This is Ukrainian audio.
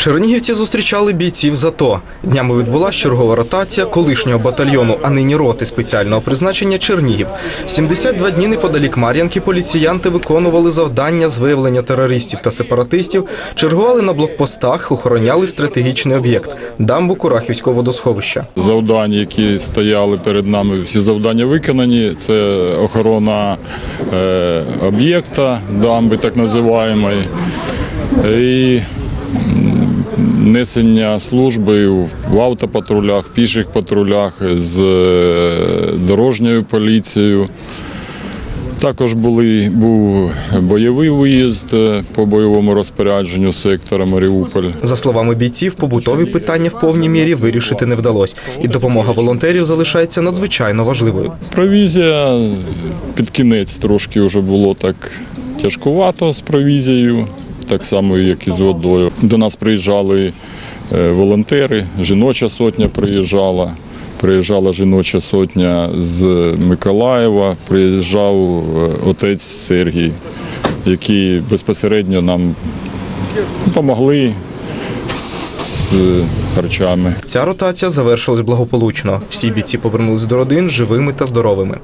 Чернігівці зустрічали бійців з АТО. Днями відбулася чергова ротація колишнього батальйону, а нині роти спеціального призначення Чернігів. 72 дні неподалік Мар'янки поліціянти виконували завдання з виявлення терористів та сепаратистів, чергували на блокпостах, охороняли стратегічний об'єкт дамбу Курахівського водосховища. завдань, які стояли перед нами, всі завдання виконані. Це охорона е, об'єкта, дамби так називаємої, і несення служби в автопатрулях, піших патрулях з е, дорожньою поліцією. Також були, був бойовий виїзд е, по бойовому розпорядженню сектора Маріуполь. За словами бійців, побутові питання в повній мірі вирішити не вдалося, і допомога волонтерів залишається надзвичайно важливою. Провізія під кінець трошки вже було так тяжкувато з провізією, так само як і з водою. До нас приїжджали е, волонтери, жіноча сотня приїжджала. Приїжджала жіноча сотня з Миколаєва, приїжджав е, отець Сергій, які безпосередньо нам допомогли з харчами. Ця ротація завершилась благополучно. Всі бійці повернулись до родин живими та здоровими.